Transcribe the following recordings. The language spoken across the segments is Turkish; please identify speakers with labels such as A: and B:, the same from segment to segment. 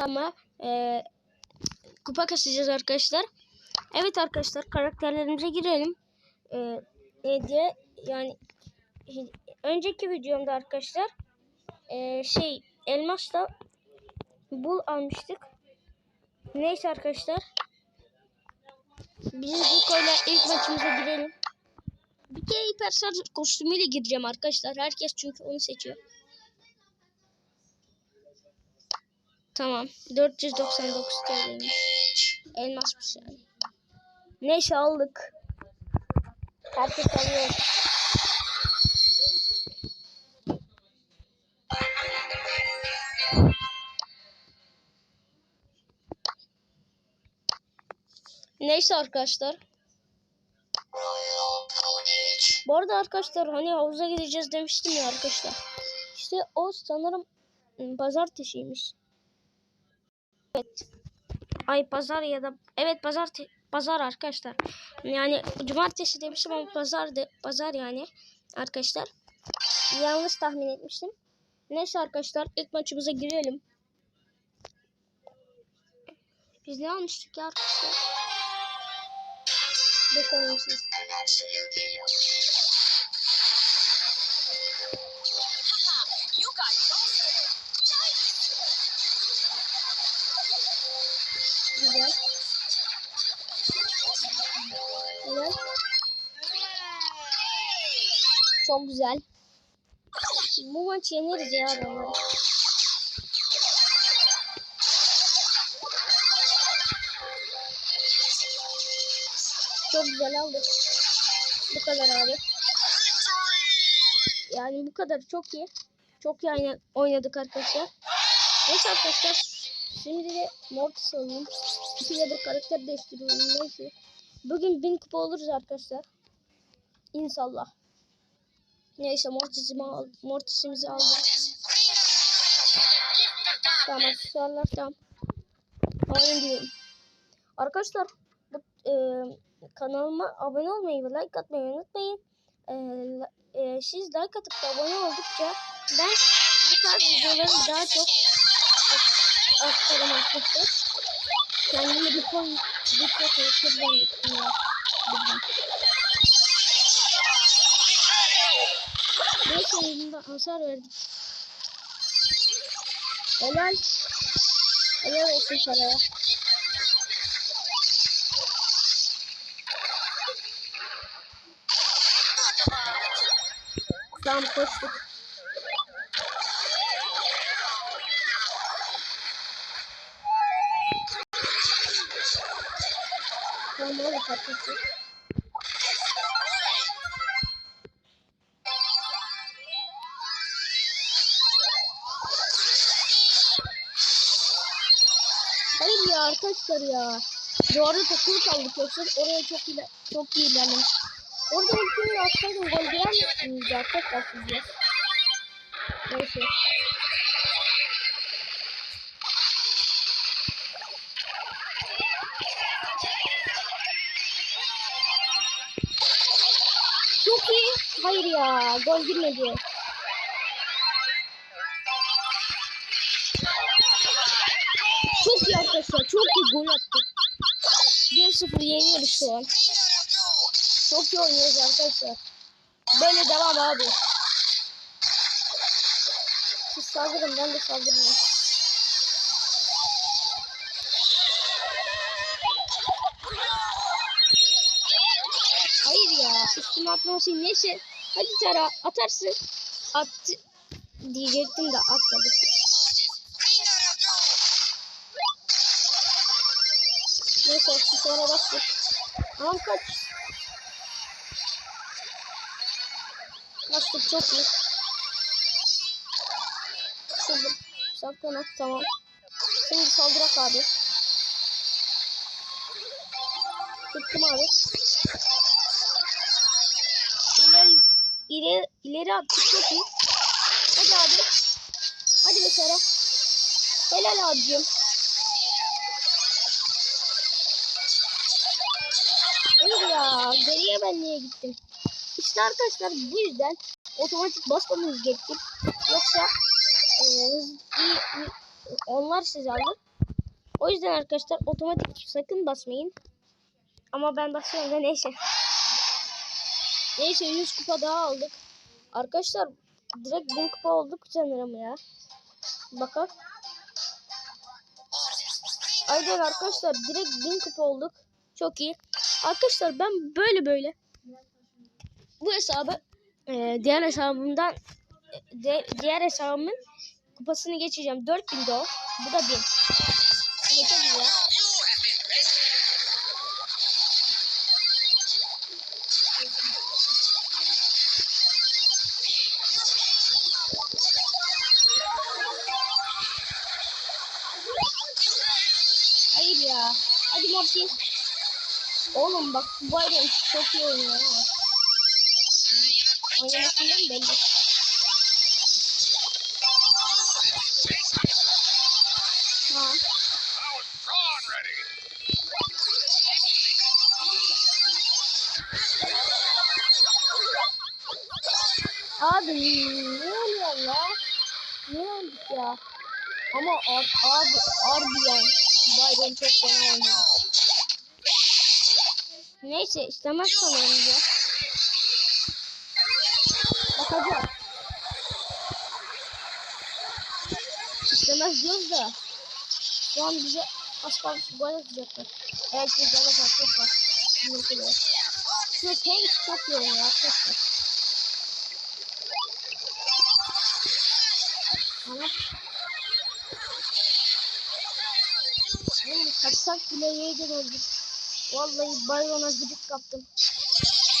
A: ama e, kupa kasacağız arkadaşlar. Evet arkadaşlar karakterlerimize girelim. E, ne diye yani önceki videomda arkadaşlar e, şey elmasla bul almıştık. Neyse arkadaşlar. Biz Rico'yla ilk maçımıza girelim. Bir kere hipersar kostümüyle gireceğim arkadaşlar. Herkes çünkü onu seçiyor. Tamam. 499 TL'ymiş. Elmasmış yani. Neyse aldık. Herkes alıyor. Neyse arkadaşlar. Bu arada arkadaşlar hani havuza gideceğiz demiştim ya arkadaşlar. İşte o sanırım ım, pazartesiymiş. Evet. Ay pazar ya da evet pazar pazar arkadaşlar. Yani cumartesi demiştim ama pazardı. Pazar yani arkadaşlar. Yanlış tahmin etmiştim. Neyse arkadaşlar ilk maçımıza girelim. Biz ne almıştık ya arkadaşlar? Bakalım siz. Çok güzel. Bu maç yeneriz ya adamları. Çok güzel aldık. Bu kadar abi. Yani bu kadar çok iyi. Çok iyi oyna- oynadık arkadaşlar. Neyse arkadaşlar. Şimdi de Mortis alalım. İkide bir karakter değiştiriyorum. Neyse. Bugün 1000 kupa oluruz arkadaşlar. İnşallah. Neyse Mortis'imi al Mortis'imizi aldık. Tamam aksesuarlar tamam. Alayım diyorum. Arkadaşlar bu e, kanalıma abone olmayı ve like atmayı unutmayın. E, e, siz like atıp da abone oldukça ben bu tarz videoları daha çok atarım arkadaşlar. Kendimi bir koy bir şuradan gittim ya. Oyunda hasar verdik. Helal. Helal olsun paraya. Tamam koştuk. Tamam patlattık. Arkadaşlar ya. Bu arada takılı kaldık yoksa oraya çok ile çok iyi ilerlemiş. Orada ultimi atsaydım gol girer misiniz arkadaşlar sizce? Neyse. Çok iyi. Hayır ya gol girmedi. Çok iyi gol attık. 1-0 yeniyoruz şu an. Çok iyi oynuyoruz arkadaşlar. Böyle devam abi. Siz saldırın ben de saldırırım. Hayır ya üstüme atlaması neyse. Hadi Tara atarsın. Attı diyecektim de atmadı. Neyse sonra bastık. Tamam kaç. Bastık çok iyi. Şurada saklanak tamam. Şimdi saldırak abi. Tuttum abi. İleri, ileri, ileri attık çok iyi. Hadi abi. Hadi mesela. Helal abicim. Geriye ben niye gittim? İşte arkadaşlar bu yüzden otomatik basmamız gerekir. Yoksa e, hız, iyi, iyi, onlar sizi alır. O yüzden arkadaşlar otomatik sakın basmayın. Ama ben basıyorum da neyse. Neyse 100 kupa daha aldık. Arkadaşlar direkt 1000 kupa olduk sanırım ya. Bakın. Aynen arkadaşlar direkt 1000 kupa olduk. Çok iyi. Arkadaşlar ben böyle böyle bu hesabı e, diğer hesabımdan de- diğer hesabımın kupasını geçeceğim. 4000 de. Bu da 1000. Bak bu Byron çok iyi oynuyor ha. Oynamasından belli. Ha. Abi ne oluyor ya? Ne olduk ya? Ama abi, abi harbiden Byron çok fena oynuyor. Neyse istemez sanırım ya. Bakacağız. İstemez diyoruz da. Şu an bize kalmış gol atacaklar. Eğer ki gol atacaklar. Bilmiyorum. Şu tank çok iyi oynuyor arkadaşlar. Ama kaçsak bile yerden öldük. Vallahi Byron'a gıdık kaptım.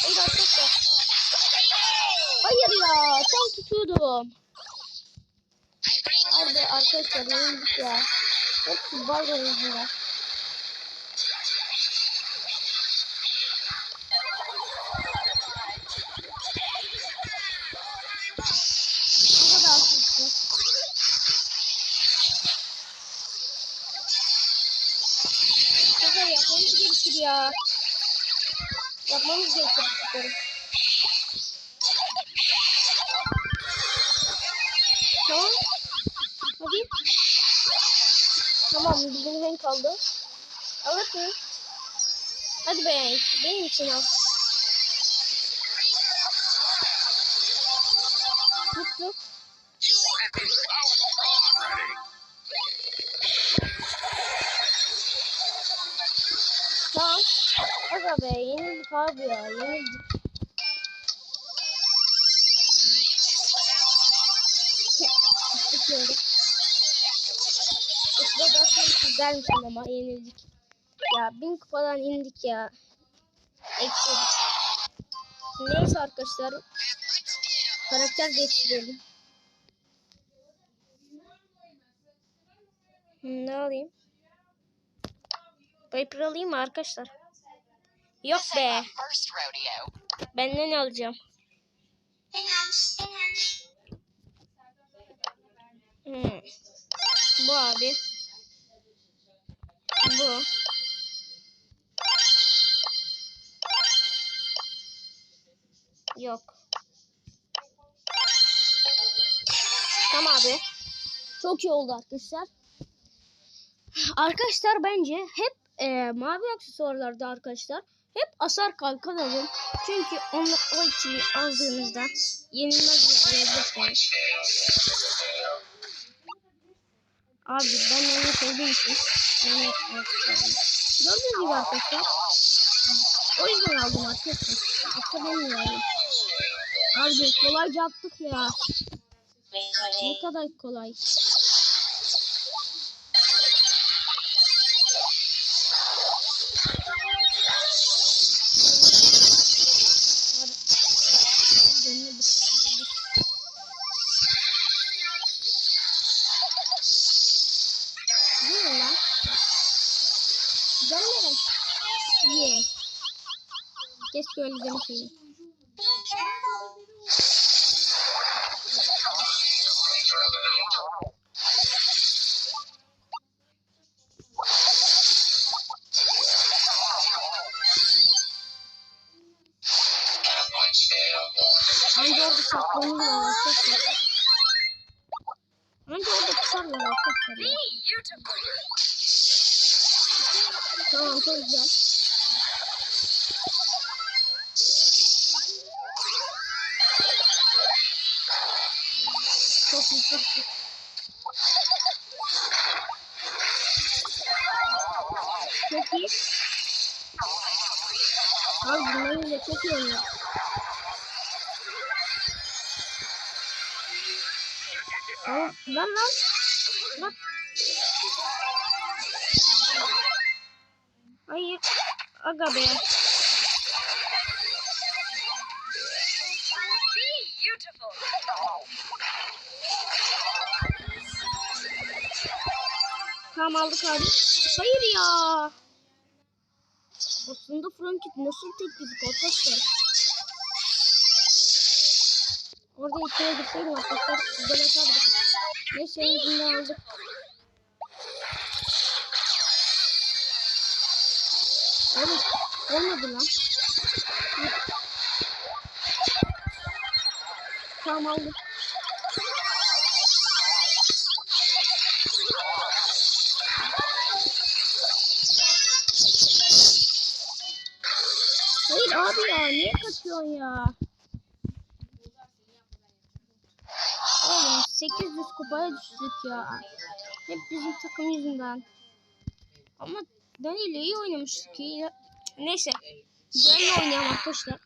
A: Hayır arkadaşlar. Hayır ya tam tutuyordum. Harbi arkadaşlar yenildik ya. Hepsi Byron yüzünden. Tamam. Hadi. Tamam bizim kaldı. Alırsın. Hadi be. Benim için al. Abi ya. Yenildik. Tutuyorum. Bakın sizler misin ama yenildik. Ya bin kupadan indik ya. Eksidik. Neyse arkadaşlar. Karakter değiştirelim. Ne alayım? Viper alayım mı arkadaşlar? Yok be.
B: ain't my first rodeo.
A: Ben ne alacağım? Hmm. Bu abi. Bu. Yok. Tamam abi. Çok iyi oldu arkadaşlar. Arkadaşlar bence hep e, mavi aksesuarlarda arkadaşlar hep asar kalkan alın. Çünkü onu o ikili aldığınızda yenilmez bir alabilirsiniz. Abi ben onu sevdiğim için onu yapmak istiyorum. Gördüğünüz gibi arkadaşlar. O yüzden aldım arkadaşlar. Yoksa bilmiyorum. Abi kolayca attık ya. Ne kadar kolay. Öyle demeseydim. Anca orada saklanırlar arkadaşlar. Anca orada tutarlar arkadaşlar. Tamam çok güzel. Lan. Hayır. Aga be. Tamam aldık abi. Hayır ya. Aslında Frankit nasıl tekledik arkadaşlar? Orada içine girseydim arkadaşlar gol atardık. Azından aldık. Oğlum olmadı lan. Tamam aldık. Hayır abi ya niye kaçıyorsun ya? Oğlum 800 kupaya düştük ya. Hep bizim takım yüzünden. Ama Daniel iyi oynamıştık iyi. Neyse. Güzel oynayalım arkadaşlar.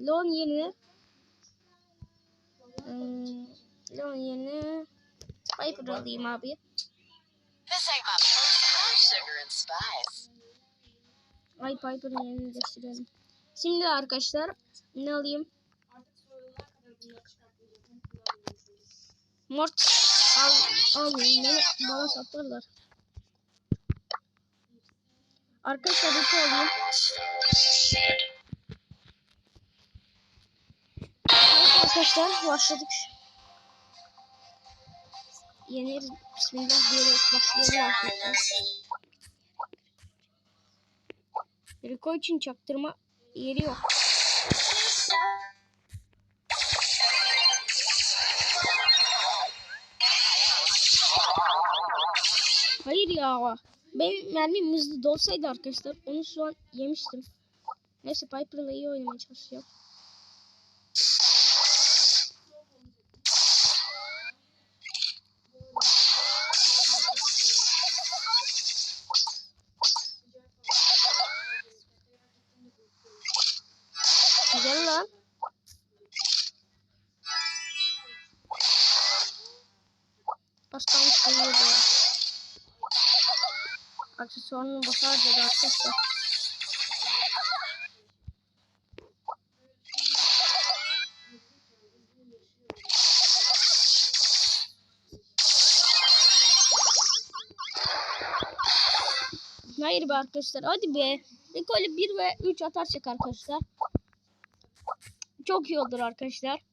A: Leon yerine hmm, Leon yerine Piper alayım abi. Ay Piper'ın yerini değiştirelim. Şimdi arkadaşlar ne alayım? Mort al almayayım beni bana satarlar. Arkadaşlar bir şey alayım. Evet arkadaşlar başladık. Yeneriz. Bismillah diyerek başlayalım arkadaşlar. Rico için çaktırma yeri yok. Ya. Benim mermim hızlı dolsaydı arkadaşlar onu şu an yemiştim. Neyse Piper'la iyi oynamaya çalışacağım. Aksesuarını basar dedi arkadaşlar. Hayır be arkadaşlar hadi be. İle 1 ve 3 atarsak arkadaşlar. Çok iyi olur. Arkadaşlar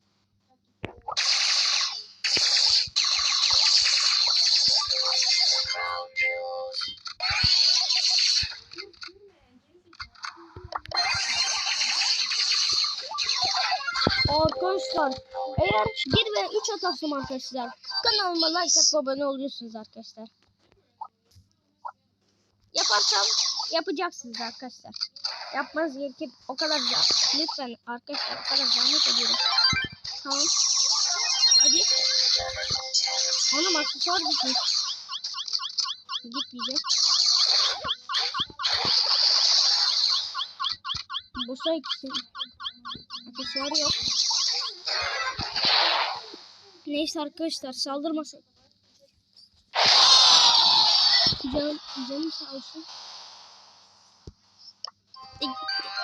A: ve 3 atarsam arkadaşlar kanalıma like atıp abone oluyorsunuz arkadaşlar. Yaparsam yapacaksınız arkadaşlar. Yapmanız gerekir o kadar ya. Lütfen arkadaşlar o kadar zahmet ediyorum. Tamam. Hadi. Onun aksesuar gitmiş. Gitmeyecek. Boşa ikisi. Aksesuarı yok. Neyse arkadaşlar saldırmasın. Canım, canım sağ olsun.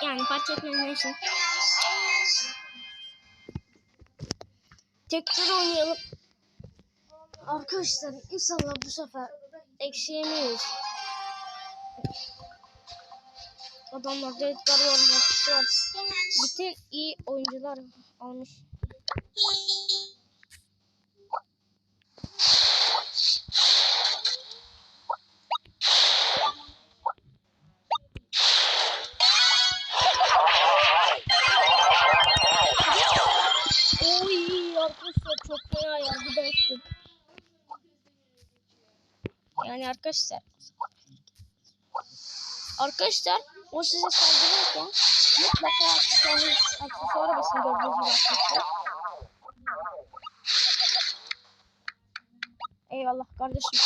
A: Yani fark etmez neyse. Tekrar oynayalım. Arkadaşlar inşallah bu sefer eksi yemeyiz. Var, Mortis var. Bütün iyi oyuncular almış. Arkadaşlar. Arkadaşlar o size saldırırken mutlaka aksesuara basın gördüğünüz gibi arkadaşlar. Eyvallah kardeşim.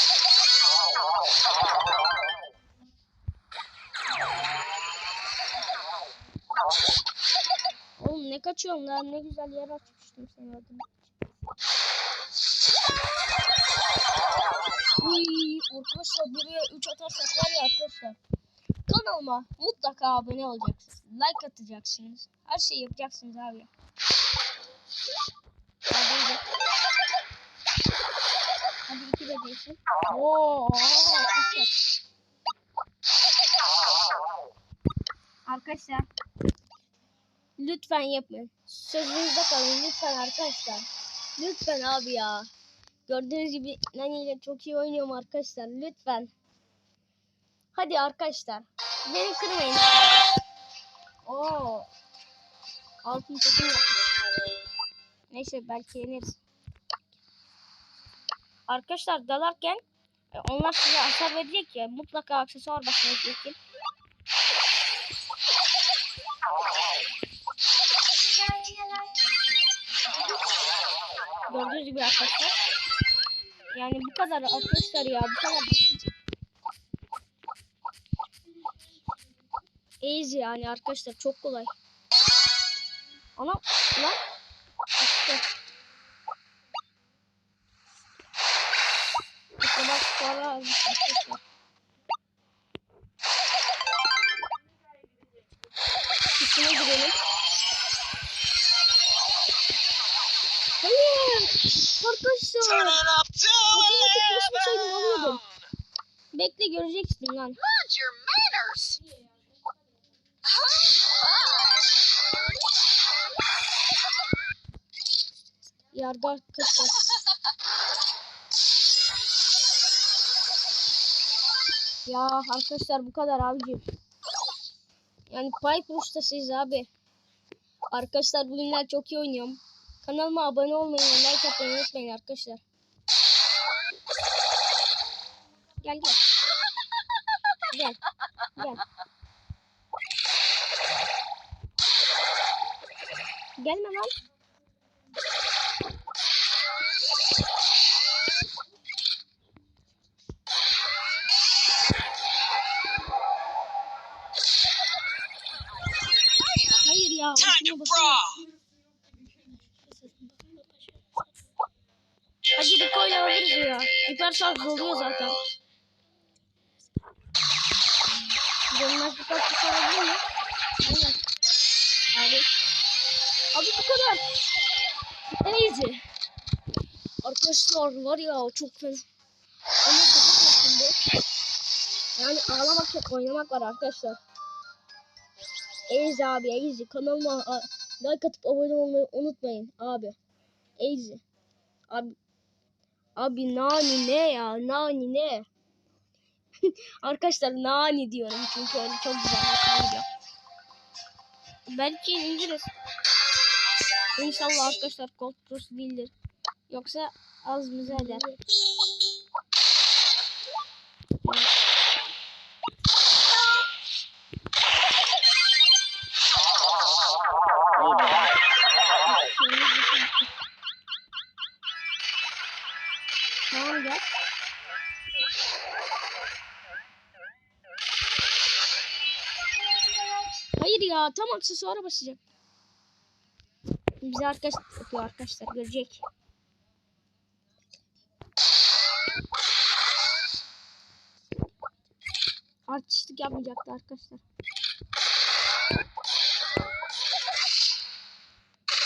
A: Oğlum ne kaçıyorsun lan ne güzel yer açmıştım seni adına. Kanalıma mutlaka abone olacaksınız. Like atacaksınız. Her şeyi yapacaksınız abi. Hadi iki de değilsin. Oo, arkadaşlar. Arkadaşlar. Lütfen yapmayın. Sözünüzde kalın lütfen arkadaşlar. Lütfen abi ya. Gördüğünüz gibi Nani ile çok iyi oynuyorum arkadaşlar. Lütfen. Hadi arkadaşlar. Beni kırmayın. Oo. Altın takım. Neyse belki yeneriz. Arkadaşlar dalarken e, onlar size hasar verecek ya mutlaka aksesuar basmanız gerekir. Gördüğünüz gibi arkadaşlar. Yani bu kadar arkadaşlar ya bu kadar basit. Easy yani arkadaşlar çok kolay. Ana lan işte. İşte bak sonra arkadaşlar. İçine girelim. Hayır. Arkadaşlar.
B: Up to
A: Otomatik basmasaydım alıyordum.
B: 11.
A: Bekle göreceksin lan.
B: Mind your manners.
A: Yardı arkadaşlar. Ya arkadaşlar bu kadar abicim. Yani Piper ustasıyız abi. Arkadaşlar bugünler çok iyi oynuyorum. Kanalıma abone olmayı ve like atmayı unutmayın arkadaşlar. Gel gel. Gel. Gel. Gelme lan. Hayır ya.
B: Time to brawl.
A: Hadi Rico ile alırız ya. Hiper şarj doluyor zaten. Bir kaç bir olabilir mi? Aynen. Bu kadar. Easy. Arkadaşlar var ya çok fena. Ama. Yani ağlamak yok oynamak var arkadaşlar. Easy abi easy. Kanalıma like atıp abone olmayı unutmayın abi. Easy. Abi Abi nani ne ya? Nani ne? Arkadaşlar nani diyorum çünkü öyle çok güzel hatırlayacağım. Belki indiririz. İnşallah arkadaşlar Cold Plus değildir. Yoksa az mıza eder. Hayır ya tam aksesuara basacak. Bize arkadaş yapıyor arkadaşlar görecek. Artistlik yapmayacaktı arkadaşlar.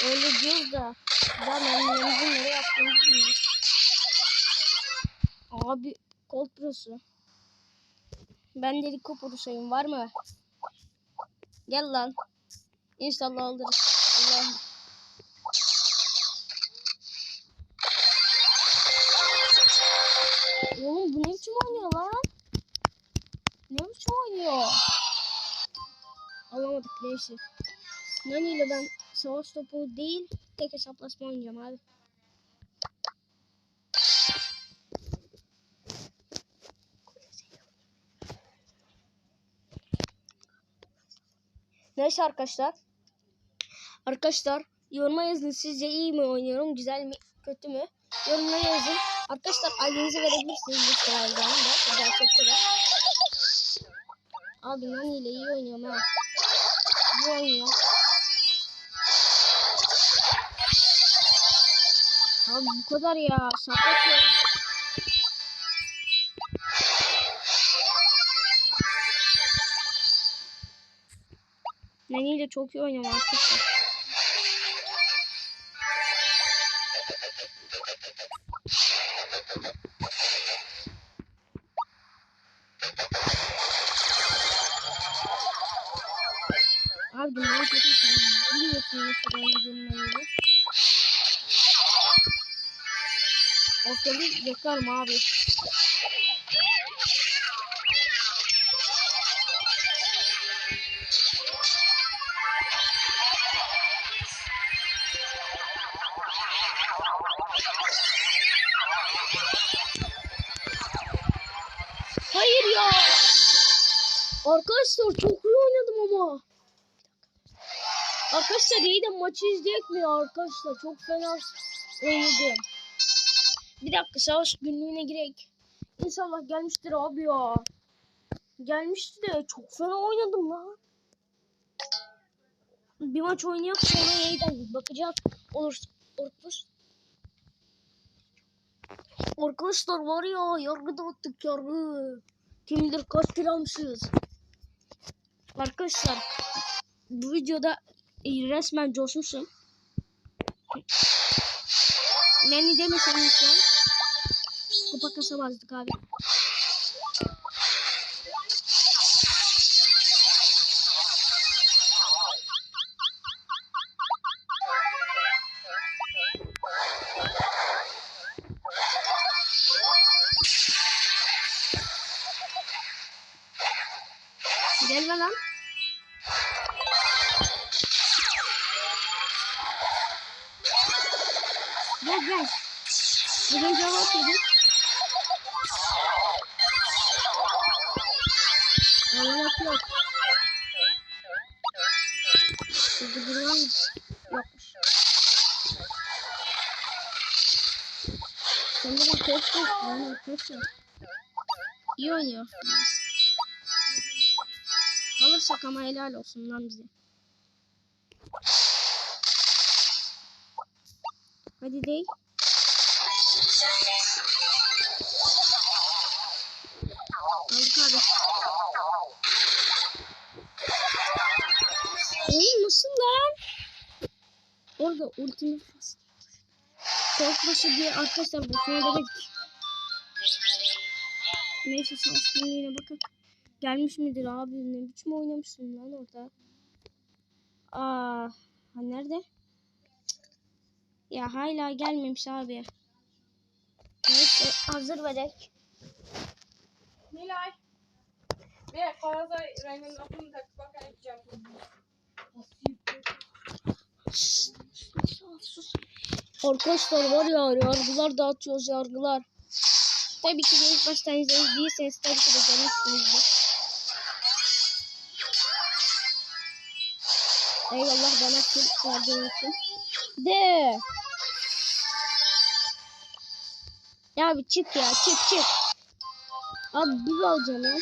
A: Öyle diyoruz da ben annemizin nereye yaptığımızı bilmiyorum. Abi Cold Pro'su. Ben de Rico Pro'suyum var mı? Gel lan. İnşallah alırız. kim oynuyor? Alamadık neyse. Nani ile ben savaş topu değil tek hesaplaşma oynayacağım abi. Neyse arkadaşlar. Arkadaşlar yoruma yazın sizce iyi mi oynuyorum güzel mi kötü mü? Yorumlara yazın. Arkadaşlar ailenize verebilirsiniz bu sıraldan da. Gerçekten de. Abi Nani ile iyi oynuyorum ha. İyi oynuyor. Abi bu kadar ya. Sakat ya. Nani çok iyi oynuyorum arkadaşlar. Abi oynadığını Nani'yle. Ortalığı yakarım abi. Hayır ya. Arkadaşlar çok iyi oynadım ama. Arkadaşlar iyi de maçı izleyek mi arkadaşlar? Çok fena oynadım. Bir dakika savaş günlüğüne girek. İnşallah gelmiştir abi ya. Gelmişti de çok fena oynadım lan. Bir maç oynayıp sonra yeniden bakacağız. Olur. Olur. Arkadaşlar var ya yargı dağıttık yargı. Kim bilir kaç kilo almışız. Arkadaşlar bu videoda resmen coşmuşum. Neni demesem lütfen. Kupa kasamazdık abi. Gel gel. Bugün cevap yedik. Ameliyat yok. Burada biri var mı? Yokmuş. Sanırım koç yok. Yani koç yok. İyi oynuyor. Alırsak ama helal olsun lan bize. Hadi değil. Aldık abi. Oğlum nasıl lan? Orada ultimi bas. Korkması diye arkadaşlar boşuna dedik. Neyse savaş günlüğüne bakın. Gelmiş midir abi? Ne biçim oynamışsın lan orada? Aa, ha nerede? Ya hala gelmemiş abi. Neyse hazır verek.
C: Nilay. Bir fazla rengin lafını takıp bakacağım.
A: Sus. Arkadaşlar var ya yargılar dağıtıyoruz yargılar. Tabii ki ilk baştan izlediyseniz tabii ki de görmüşsünüzdür. Eyvallah bana kill verdiğin için. De. Ya bir çık ya çık çık. Abi bir alacağım ya.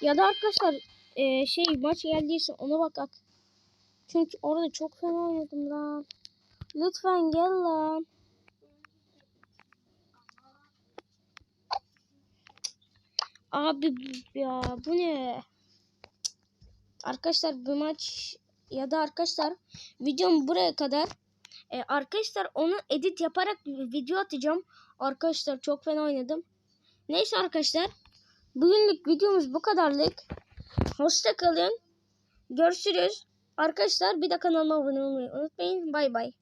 A: Ya da arkadaşlar e, şey maç geldiyse ona bakak. Çünkü orada çok fena oynadım lan. Lütfen gel lan. Abi ya bu ne? Arkadaşlar bu maç ya da arkadaşlar videom buraya kadar. Ee, arkadaşlar onu edit yaparak video atacağım. Arkadaşlar çok fena oynadım. Neyse arkadaşlar. Bugünlük videomuz bu kadarlık. Hoşça kalın. Görüşürüz. Arkadaşlar bir de kanalıma abone olmayı unutmayın. Bay bay.